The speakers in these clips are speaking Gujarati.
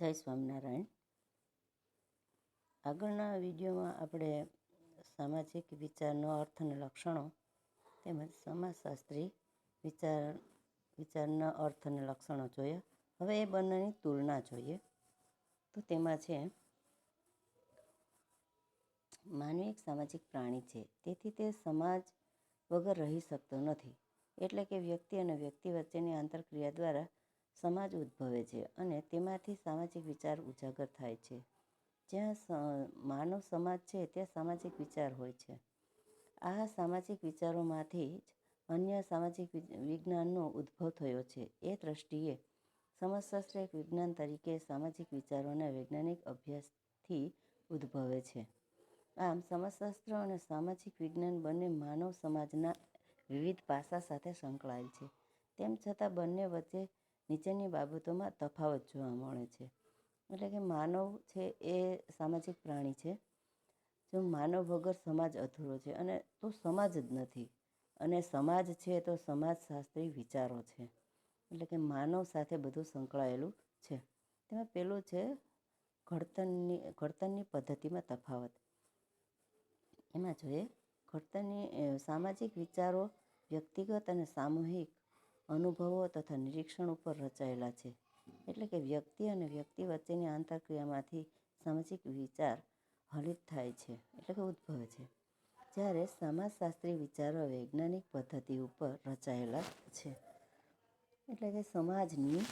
જય સ્વામિનારાયણ. આગળના વિડીયોમાં આપણે સામાજિક વિચારનો અર્થ અને લક્ષણો તેમજ સમાજશાસ્ત્રી વિચાર, વિચારના અર્થ અને લક્ષણો જોયા હવે એ બંનેની તુલના જોઈએ. તો તેમાં છે, માનવી એક સામાજિક પ્રાણી છે. તેથી તે સમાજ વગર રહી શકતો નથી. એટલે કે વ્યક્તિ અને વ્યક્તિ વચ્ચેની આંતરક્રિયા દ્વારા સમાજ ઉદ્ભવે છે અને તેમાંથી સામાજિક વિચાર ઉજાગર થાય છે. જ્યાં માનવ સમાજ છે, ત્યાં સામાજિક વિચાર હોય છે. આ સામાજિક વિચારોમાંથી જ અન્ય સામાજિક વિજ્ઞાનનો ઉદ્ભવ થયો છે. એ દૃષ્ટિએ સમાજશાસ્ત્ર એક વિજ્ઞાન તરીકે સામાજિક વિચારોના વૈજ્ઞાનિક અભ્યાસથી ઉદ્ભવે છે. આમ, સમાજશાસ્ત્ર અને સામાજિક વિજ્ઞાન બંને માનવ સમાજના વિવિધ પાસા સાથે સંકળાયેલ છે. તેમ છતાં બંને વચ્ચે નીચેની બાબતોમાં તફાવત જોવા મળે છે. એટલે કે માનવ છે એ સામાજિક પ્રાણી છે. જો માનવ વગર સમાજ અધૂરો છે અને તો સમાજ જ નથી. અને સમાજ છે તો સમાજશાસ્ત્રી વિચારો છે. એટલે કે માનવ સાથે બધું સંકળાયેલું છે. તેમાં પેલું છે ઘડતરની ઘડતરની પદ્ધતિમાં તફાવત. એમાં જોઈએ, ઘડતરની સામાજિક વિચારો વ્યક્તિગત અને સામૂહિક અનુભવો તથા નિરીક્ષણ ઉપર રચાયેલા છે. એટલે કે વ્યક્તિ અને વ્યક્તિ વચ્ચેની આંતરક્રિયામાંથી સામાજિક વિચાર હલિત થાય છે, એટલે કે ઉદ્ભવે છે. જ્યારે સમાજશાસ્ત્રી વિચારો વૈજ્ઞાનિક પદ્ધતિ ઉપર રચાયેલા છે. એટલે કે સમાજની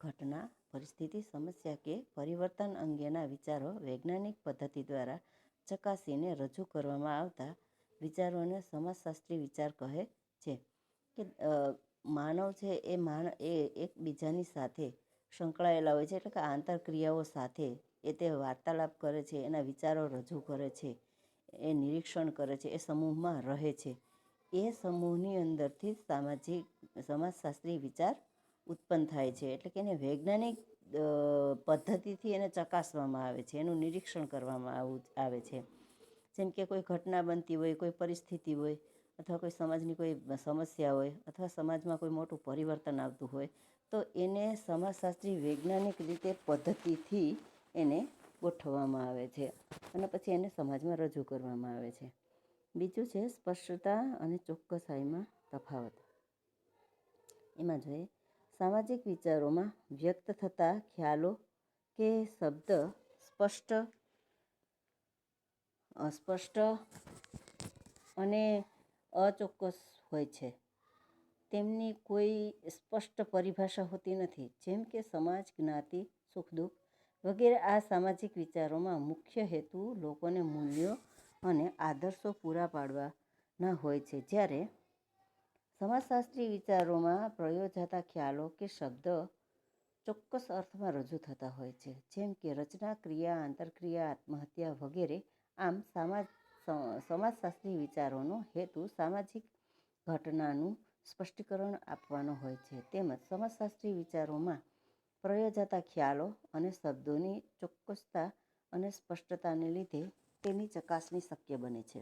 ઘટના, પરિસ્થિતિ, સમસ્યા કે પરિવર્તન અંગેના વિચારો વૈજ્ઞાનિક પદ્ધતિ દ્વારા ચકાસીને રજૂ કરવામાં આવતા વિચારોને સમાજશાસ્ત્રી વિચાર કહે છે. કે માનવ છે એ માન, એ એકબીજાની સાથે સંકળાયેલા હોય છે, એટલે કે આંતરક્રિયાઓ સાથે એ તે વાર્તાલાપ કરે છે, એના વિચારો રજૂ કરે છે, એ નિરીક્ષણ કરે છે, એ સમૂહમાં રહે છે. એ સમૂહની અંદરથી સામાજિક સમાજશાસ્ત્રી વિચાર ઉત્પન્ન થાય છે, એટલે કે એને વૈજ્ઞાનિક પદ્ધતિથી એને ચકાસવામાં આવે છે, એનું નિરીક્ષણ કરવામાં આવું આવે છે. જેમ કે કોઈ ઘટના બનતી હોય, કોઈ પરિસ્થિતિ હોય અથવા કોઈ સમાજની કોઈ સમસ્યા હોય અથવા સમાજમાં કોઈ મોટું પરિવર્તન આવતું હોય, તો એને સમાજશાસ્ત્રી વૈજ્ઞાનિક રીતે પદ્ધતિથી એને ગોઠવવામાં આવે છે અને પછી એને સમાજમાં રજૂ કરવામાં આવે છે. બીજું છે સ્પષ્ટતા અને ચોક્કસાઈમાં તફાવત. એમાં જોઈએ, સામાજિક વિચારોમાં વ્યક્ત થતા ખ્યાલો કે શબ્દ સ્પષ્ટ, અસ્પષ્ટ અને અચોક્કસ હોય છે. તેમની કોઈ સ્પષ્ટ પરિભાષા હોતી નથી. જેમ કે સમાજ, જ્ઞાતિ, સુખ, દુઃખ વગેરે આ સામાજિક વિચારોમાં મુખ્ય હેતુ લોકોને મૂલ્યો અને આદર્શો પૂરા પાડવાના હોય છે. જ્યારે સમાજશાસ્ત્રી વિચારોમાં પ્રયોજાતા ખ્યાલો કે શબ્દ ચોક્કસ અર્થમાં રજૂ થતા હોય છે. જેમ કે રચના, ક્રિયા, આંતરક્રિયા, આત્મહત્યા વગેરે આમ સમાજ સમાજશાસ્ત્રી વિચારોનો હેતુ સામાજિક ઘટનાનું સ્પષ્ટીકરણ આપવાનો હોય છે. તેમજ સમાજશાસ્ત્રી વિચારોમાં પ્રયોજાતા ખ્યાલો અને શબ્દોની ચોક્કસતા અને સ્પષ્ટતાને લીધે તેની ચકાસણી શક્ય બને છે.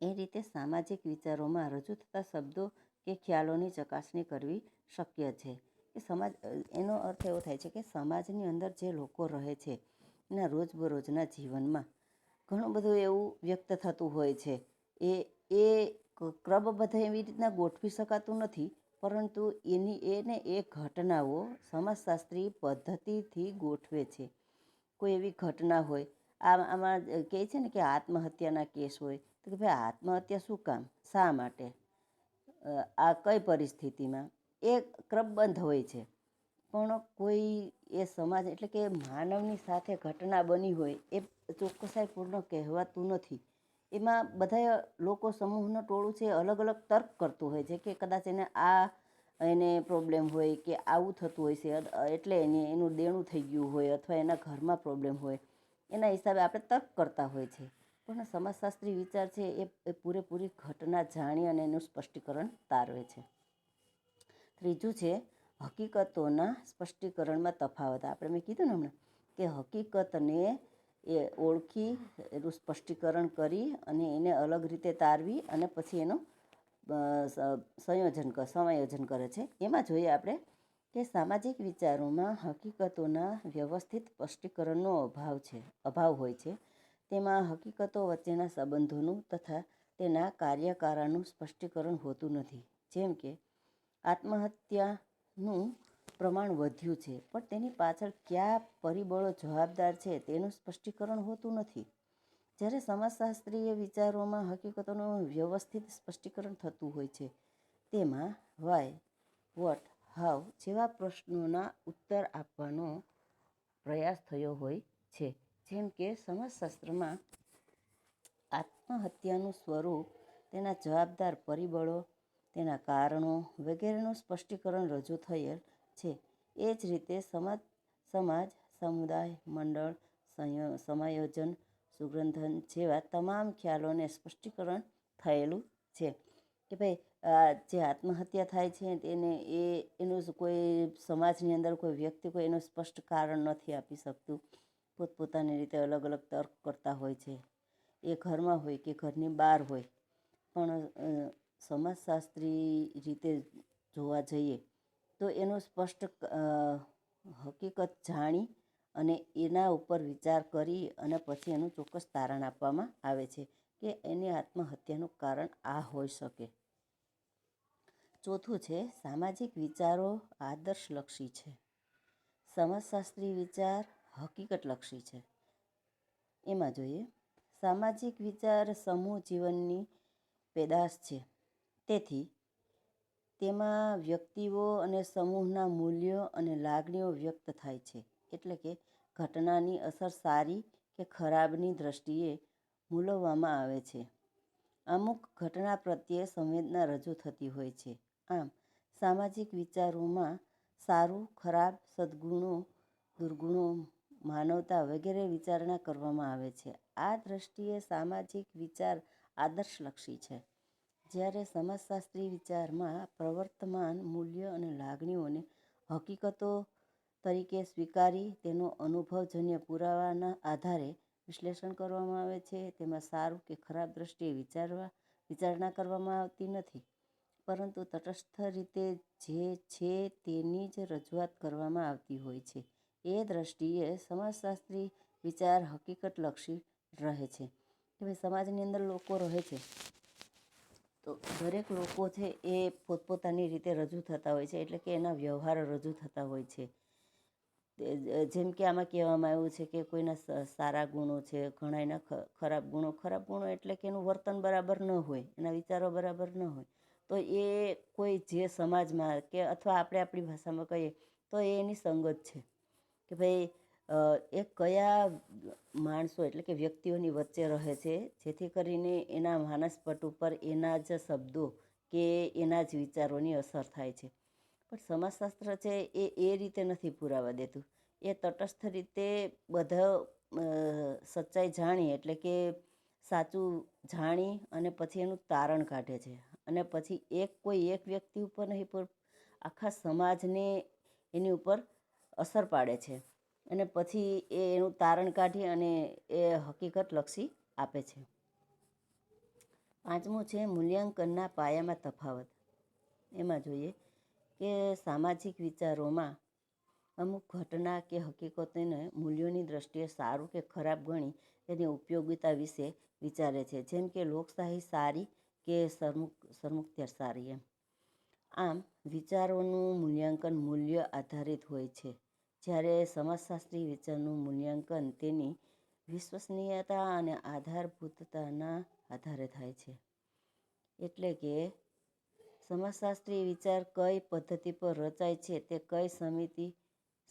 એ રીતે સામાજિક વિચારોમાં રજૂ થતા શબ્દો કે ખ્યાલોની ચકાસણી કરવી શક્ય છે. કે સમાજ, એનો અર્થ એવો થાય છે કે સમાજની અંદર જે લોકો રહે છે, એના રોજબરોજના જીવનમાં ઘણું બધું એવું વ્યક્ત થતું હોય છે. એ એ ક્રમબદ્ધ એવી રીતના ગોઠવી શકાતું નથી, પરંતુ એની, એને એ ઘટનાઓ સમાજશાસ્ત્રી પદ્ધતિથી ગોઠવે છે. કોઈ એવી ઘટના હોય આ આમાં કહે છે ને કે આત્મહત્યાના કેસ હોય, તો કે ભાઈ આત્મહત્યા શું કામ? શા માટે? આ કઈ પરિસ્થિતિમાં? એ ક્રમબંધ હોય છે. પણ કોઈ એ સમાજ એટલે કે માનવની સાથે ઘટના બની હોય, એ ચોક્કસાઈપૂર્ણ કહેવાતું નથી. એમાં બધા લોકો સમૂહનું ટોળું છે, અલગ અલગ તર્ક કરતું હોય છે કે કદાચ એને આ એને પ્રોબ્લેમ હોય કે આવું થતું હોય છે એટલે એને એનું દેણું થઈ ગયું હોય અથવા એના ઘરમાં પ્રોબ્લેમ હોય. એના હિસાબે આપણે તર્ક કરતા હોય છે. પણ સમાજશાસ્ત્રી વિચાર છે એ પૂરેપૂરી ઘટના જાણી અને એનું સ્પષ્ટીકરણ તારવે છે. ત્રીજું છે હકીકતોના સ્પષ્ટીકરણમાં તફાવત. આપણે મેં કીધું ને હમણાં કે હકીકતને એ ઓળખી, એનું સ્પષ્ટીકરણ કરી અને એને અલગ રીતે તારવી અને પછી એનું સંયોજન સમાયોજન કરે છે. એમાં જોઈએ આપણે કે સામાજિક વિચારોમાં હકીકતોના વ્યવસ્થિત સ્પષ્ટીકરણનો અભાવ છે, અભાવ હોય છે. તેમાં હકીકતો વચ્ચેના સંબંધોનું તથા તેના કાર્યકારાનું સ્પષ્ટીકરણ હોતું નથી. જેમ કે આત્મહત્યાનું પ્રમાણ વધ્યું છે, પણ તેની પાછળ કયા પરિબળો જવાબદાર છે તેનું સ્પષ્ટીકરણ હોતું નથી. જ્યારે સમાજશાસ્ત્રીય વિચારોમાં હકીકતોનું વ્યવસ્થિત સ્પષ્ટીકરણ થતું હોય છે, તેમાં વાય વોટ હાવ જેવા પ્રશ્નોના ઉત્તર આપવાનો પ્રયાસ થયો હોય છે. જેમ કે, સમાજશાસ્ત્રમાં આત્મહત્યાનું સ્વરૂપ, તેના જવાબદાર પરિબળો, તેના કારણો વગેરેનું સ્પષ્ટીકરણ રજૂ થયેલ છે. એ જ રીતે સમાજ સમાજ, સમુદાય, મંડળ, સંયો, સમાયોજન સુગ્રંથન જેવા તમામ ખ્યાલોને સ્પષ્ટીકરણ થયેલું છે કે ભાઈ જે આત્મહત્યા થાય છે તેને એ, એનું કોઈ સમાજની અંદર કોઈ વ્યક્તિ કોઈ એનું સ્પષ્ટ કારણ નથી આપી શકતું. પોતપોતાની રીતે અલગ અલગ તર્ક કરતા હોય છે. એ ઘરમાં હોય કે ઘરની બહાર હોય. પણ સમાજશાસ્ત્રી રીતે જોવા જઈએ તો એનું સ્પષ્ટ હકીકત જાણી અને એના ઉપર વિચાર કરી અને પછી એનું ચોક્કસ તારણ આપવામાં આવે છે કે એની આત્મહત્યાનું કારણ આ હોઈ શકે. ચોથું છે, સામાજિક વિચારો આદર્શલક્ષી છે. સમાજશાસ્ત્રી વિચાર હકીકતલક્ષી છે. એમાં જોઈએ, સામાજિક વિચાર સમૂહ જીવનની પેદાશ છે. તેથી તેમાં વ્યક્તિઓ અને સમૂહના મૂલ્યો અને લાગણીઓ વ્યક્ત થાય છે. એટલે કે ઘટનાની અસર સારી કે ખરાબની દૃષ્ટિએ મૂલવવામાં આવે છે. અમુક ઘટના પ્રત્યે સંવેદના રજૂ થતી હોય છે. આમ, સામાજિક વિચારોમાં સારું, ખરાબ, સદ્ગુણો, દુર્ગુણો, માનવતા વગેરે વિચારણા કરવામાં આવે છે. આ દૃષ્ટિએ સામાજિક વિચાર આદર્શલક્ષી છે. જ્યારે સમાજશાસ્ત્રી વિચારમાં પ્રવર્તમાન મૂલ્ય અને લાગણીઓને હકીકતો તરીકે સ્વીકારી તેનો અનુભવજન્ય પુરાવાના આધારે વિશ્લેષણ કરવામાં આવે છે, તેમાં સારું કે ખરાબ દૃષ્ટિએ વિચારવા, વિચારણા કરવામાં આવતી નથી. પરંતુ તટસ્થ રીતે જે છે તેની જ રજૂઆત કરવામાં આવતી હોય છે. એ દૃષ્ટિએ સમાજશાસ્ત્રી વિચાર હકીકતલક્ષી રહે છે. કે ભાઈ સમાજની અંદર લોકો રહે છે. તો દરેક લોકો છે એ પોતપોતાની રીતે રજૂ થતા હોય છે, એટલે કે એના વ્યવહારો રજૂ થતા હોય છે. જેમ કે આમાં કહેવામાં આવ્યું છે કે કોઈના સારા ગુણો છે ઘણા એના ખરાબ ગુણો. ખરાબ ગુણો એટલે કે એનું વર્તન બરાબર ન હોય, એના વિચારો બરાબર ન હોય. તો એ કોઈ જે સમાજમાં કે અથવા આપણે આપણી ભાષામાં કહીએ તો એ એની સંગત છે. કે ભાઈ એ કયા માણસો એટલે કે વ્યક્તિઓની વચ્ચે રહે છે? જેથી કરીને એના માનસપટ ઉપર એના જ શબ્દો કે એના જ વિચારોની અસર થાય છે. પણ સમાજશાસ્ત્ર છે એ એ રીતે નથી પુરાવા દેતું. એ તટસ્થ રીતે બધા સચ્ચાઈ જાણી એટલે કે સાચું જાણી અને પછી એનું તારણ કાઢે છે. અને પછી એક કોઈ એક વ્યક્તિ ઉપર નહીં, પણ આખા સમાજને એની ઉપર અસર પાડે છે. અને પછી એ એનું તારણ કાઢી અને એ હકીકત લક્ષી આપે છે. પાંચમું છે મૂલ્યાંકનના પાયામાં તફાવત. એમાં જોઈએ કે સામાજિક વિચારોમાં અમુક ઘટના કે હકીકતોને મૂલ્યોની દૃષ્ટિએ સારું કે ખરાબ ગણી તેની ઉપયોગિતા વિશે વિચારે છે. જેમ કે લોકશાહી સારી કે સરમુખ સરમુખત્યાર સારી એમ. આમ વિચારોનું મૂલ્યાંકન મૂલ્ય આધારિત હોય છે. જ્યારે સમાજશાસ્ત્રી વિચારનું મૂલ્યાંકન તેની વિશ્વસનીયતા અને આધારભૂતતાના આધારે થાય છે. એટલે કે સમાજશાસ્ત્રી વિચાર કઈ પદ્ધતિ પર રચાય છે, તે કઈ સમિતિ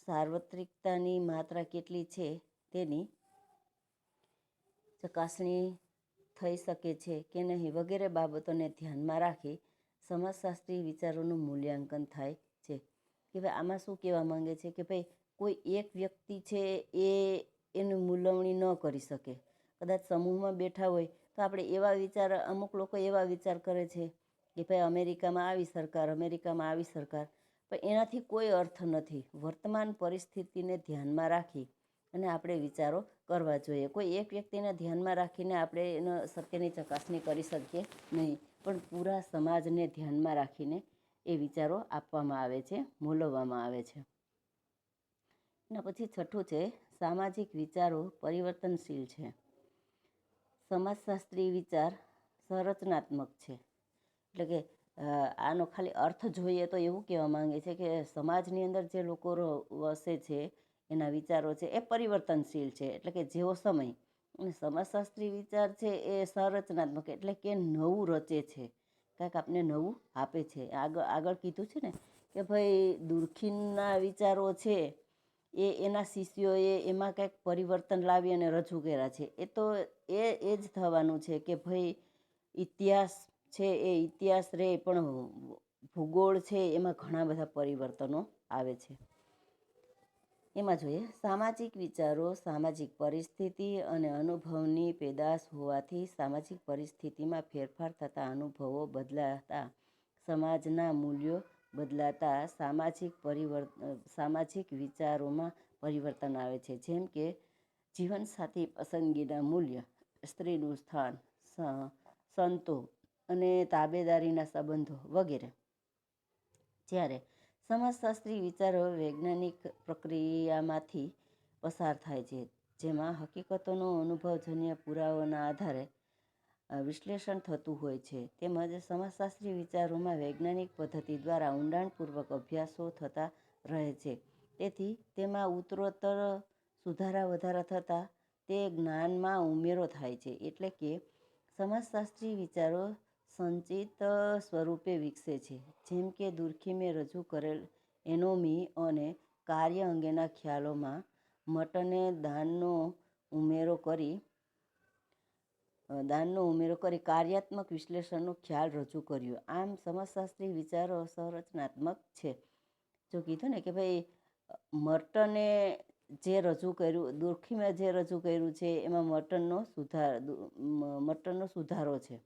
સાર્વત્રિકતાની માત્રા કેટલી છે તેની ચકાસણી થઈ શકે છે કે નહીં વગેરે બાબતોને ધ્યાનમાં રાખી સમાજશાસ્ત્રી વિચારોનું મૂલ્યાંકન થાય છે. કે ભાઈ આમાં શું કહેવા માંગે છે કે ભાઈ કોઈ એક વ્યક્તિ છે એ એની મૂલવણી ન કરી શકે. કદાચ સમૂહમાં બેઠા હોય તો આપણે એવા વિચાર, અમુક લોકો એવા વિચાર કરે છે કે ભાઈ અમેરિકામાં આવી સરકાર, અમેરિકામાં આવી સરકાર. પણ એનાથી કોઈ અર્થ નથી. વર્તમાન પરિસ્થિતિને ધ્યાનમાં રાખી અને આપણે વિચારો કરવા જોઈએ. કોઈ એક વ્યક્તિને ધ્યાનમાં રાખીને આપણે એનો સત્યની ચકાસણી કરી શકીએ નહીં. પણ પૂરા સમાજને ધ્યાનમાં રાખીને એ વિચારો આપવામાં આવે છે મૂલવવામાં આવે છે. એના પછી છઠ્ઠું છે, સામાજિક વિચારો પરિવર્તનશીલ છે. સમાજશાસ્ત્રી વિચાર સંરચનાત્મક છે. એટલે કે આનો ખાલી અર્થ જોઈએ તો એવું કહેવા માંગે છે કે સમાજની અંદર જે લોકો વસે છે, એના વિચારો છે, એ પરિવર્તનશીલ છે. એટલે કે જેવો સમય. અને સમાજશાસ્ત્રી વિચાર છે એ સંરચનાત્મક, એટલે કે નવું રચે છે. કાંઈક આપને નવું આપે છે. આગળ આગળ કીધું છે ને કે ભાઈ દુર્ખીનના વિચારો છે એ એના શિષ્યોએ એમાં કંઈક પરિવર્તન લાવી અને રજૂ કર્યા છે. એ તો એ એ જ થવાનું છે કે ભાઈ ઇતિહાસ છે એ ઇતિહાસ રહે પણ ભૂગોળ છે એમાં ઘણા બધા પરિવર્તનો આવે છે. એમાં જોઈએ, સામાજિક વિચારો, સામાજિક પરિસ્થિતિ અને અનુભવની પેદાશ હોવાથી સામાજિક પરિસ્થિતિમાં ફેરફાર થતા અનુભવો બદલાતા સમાજના મૂલ્યો બદલાતા સામાજિક પરિવર્તન સામાજિક વિચારોમાં પરિવર્તન આવે છે. જેમ કે, જીવનસાથી પસંદગીના મૂલ્ય, સ્ત્રીનું સ્થાન સંતો અને તાબેદારીના સંબંધો વગેરે. જ્યારે સમાજશાસ્ત્રી વિચારો વૈજ્ઞાનિક પ્રક્રિયામાંથી પસાર થાય છે, જેમાં હકીકતોનો અનુભવજન્ય પુરાવાના આધારે વિશ્લેષણ થતું હોય છે. તેમજ સમાજશાસ્ત્રી વિચારોમાં વૈજ્ઞાનિક પદ્ધતિ દ્વારા ઊંડાણપૂર્વક અભ્યાસો થતા રહે છે. તેથી તેમાં ઉત્તરોત્તર સુધારા વધારા થતાં તે જ્ઞાનમાં ઉમેરો થાય છે. એટલે કે સમાજશાસ્ત્રી વિચારો સંચિત સ્વરૂપે વિકસે છે. જેમ કે દુર્ખીમે રજૂ કરેલ એનોમી અને કાર્ય અંગેના ખ્યાલોમાં મટને દાનનો ઉમેરો કરી દાનનો ઉમેરો કરી કાર્યાત્મક વિશ્લેષણનો ખ્યાલ રજૂ કર્યો. આમ સમાજશાસ્ત્રી વિચારો સંરચનાત્મક છે. જો કીધું ને કે ભાઈ, મર્ટને જે રજૂ કર્યું, દુર્ખીમાં જે રજૂ કર્યું છે, એમાં મટનનો સુધાર મટનનો સુધારો છે.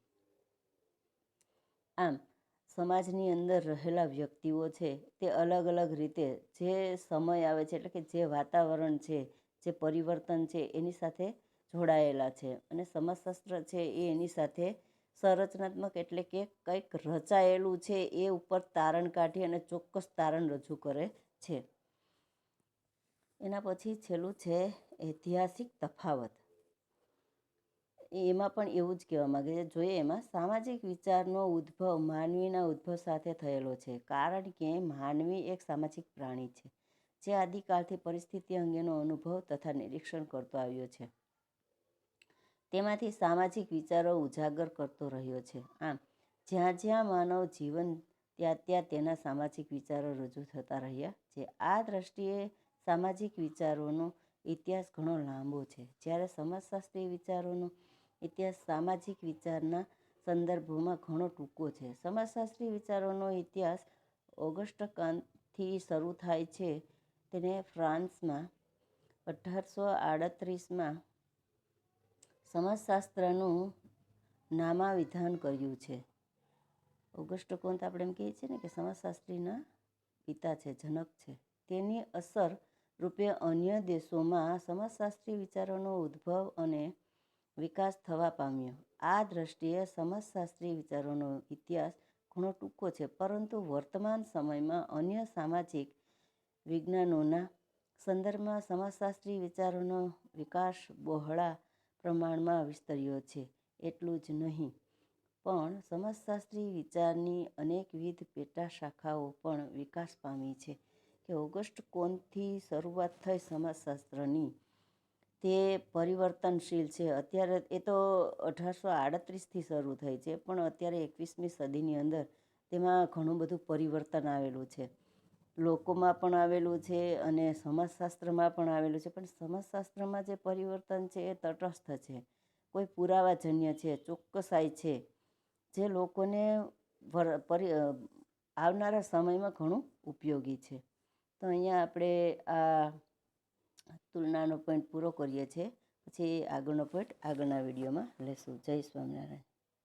આમ, સમાજની અંદર રહેલા વ્યક્તિઓ છે, તે અલગ અલગ રીતે જે સમય આવે છે, એટલે કે જે વાતાવરણ છે, જે પરિવર્તન છે, એની સાથે જોડાયેલા છે અને સમાજશાસ્ત્ર છે એ એની સાથે સંરચનાત્મક એટલે કે કંઈક રચાયેલું છે એ ઉપર તારણ કાઢી અને ચોક્કસ તારણ રજૂ કરે છે. એના પછી છેલ્લું છે ઐતિહાસિક તફાવત. એમાં પણ એવું જ કહેવા માગે છે, જોઈએ એમાં સામાજિક વિચારનો ઉદ્ભવ માનવીના ઉદ્ભવ સાથે થયેલો છે, કારણ કે માનવી એક સામાજિક પ્રાણી છે, જે આદિકાળથી પરિસ્થિતિ અંગેનો અનુભવ તથા નિરીક્ષણ કરતો આવ્યો છે. તેમાંથી સામાજિક વિચારો ઉજાગર કરતો રહ્યો છે. આમ, જ્યાં જ્યાં માનવ જીવન ત્યાં ત્યાં તેના સામાજિક વિચારો રજૂ થતા રહ્યા છે. આ દ્રષ્ટિએ સામાજિક વિચારોનો ઇતિહાસ ઘણો લાંબો છે. જ્યારે સમાજશાસ્ત્રી વિચારોનો ઇતિહાસ સામાજિક વિચારના સંદર્ભોમાં ઘણો ટૂંકો છે. સમાજશાસ્ત્રી વિચારોનો ઇતિહાસ ઓગસ્ટ કાંતથી શરૂ થાય છે. તેને ફ્રાન્સમાં અઢારસો આડત્રીસમાં સમાજશાસ્ત્રનું નામાવિધાન કર્યું છે. ઓગસ્ટ કોંત આપણે એમ કહીએ છીએ ને કે સમાજશાસ્ત્રીના પિતા છે, જનક છે. તેની અસર રૂપે અન્ય દેશોમાં સમાજશાસ્ત્રી વિચારોનો ઉદ્ભવ અને વિકાસ થવા પામ્યો. આ દ્રષ્ટિએ સમાજશાસ્ત્રી વિચારોનો ઇતિહાસ ઘણો ટૂંકો છે, પરંતુ વર્તમાન સમયમાં અન્ય સામાજિક વિજ્ઞાનોના સંદર્ભમાં સમાજશાસ્ત્રી વિચારોનો વિકાસ બહોળા પ્રમાણમાં વિસ્તર્યો છે, એટલું જ નહીં. પણ સમાજશાસ્ત્રી વિચારની અનેકવિધ પેટા શાખાઓ પણ વિકાસ પામી છે કે ઓગસ્ટ કોનથી શરૂઆત થઈ સમાજશાસ્ત્રની. તે પરિવર્તનશીલ છે. અત્યારે એ તો અઢારસો આડત્રીસથી શરૂ થઈ છે, પણ અત્યારે એકવીસમી સદીની અંદર તેમાં ઘણું બધું પરિવર્તન આવેલું છે. લોકોમાં પણ આવેલું છે અને સમાજશાસ્ત્રમાં પણ આવેલું છે. પણ સમાજશાસ્ત્રમાં જે પરિવર્તન છે એ તટસ્થ છે. કોઈ પુરાવાજન્ય છે, ચોક્કસાઈ છે. જે લોકોને આવનારા સમયમાં ઘણું ઉપયોગી છે. તો અહીંયા આપણે આ તુલનાનો પોઈન્ટ પૂરો કરીએ છીએ. પછી આગળનો પોઈન્ટ આગળના વિડીયોમાં લેશું. જય સ્વામિનારાયણ.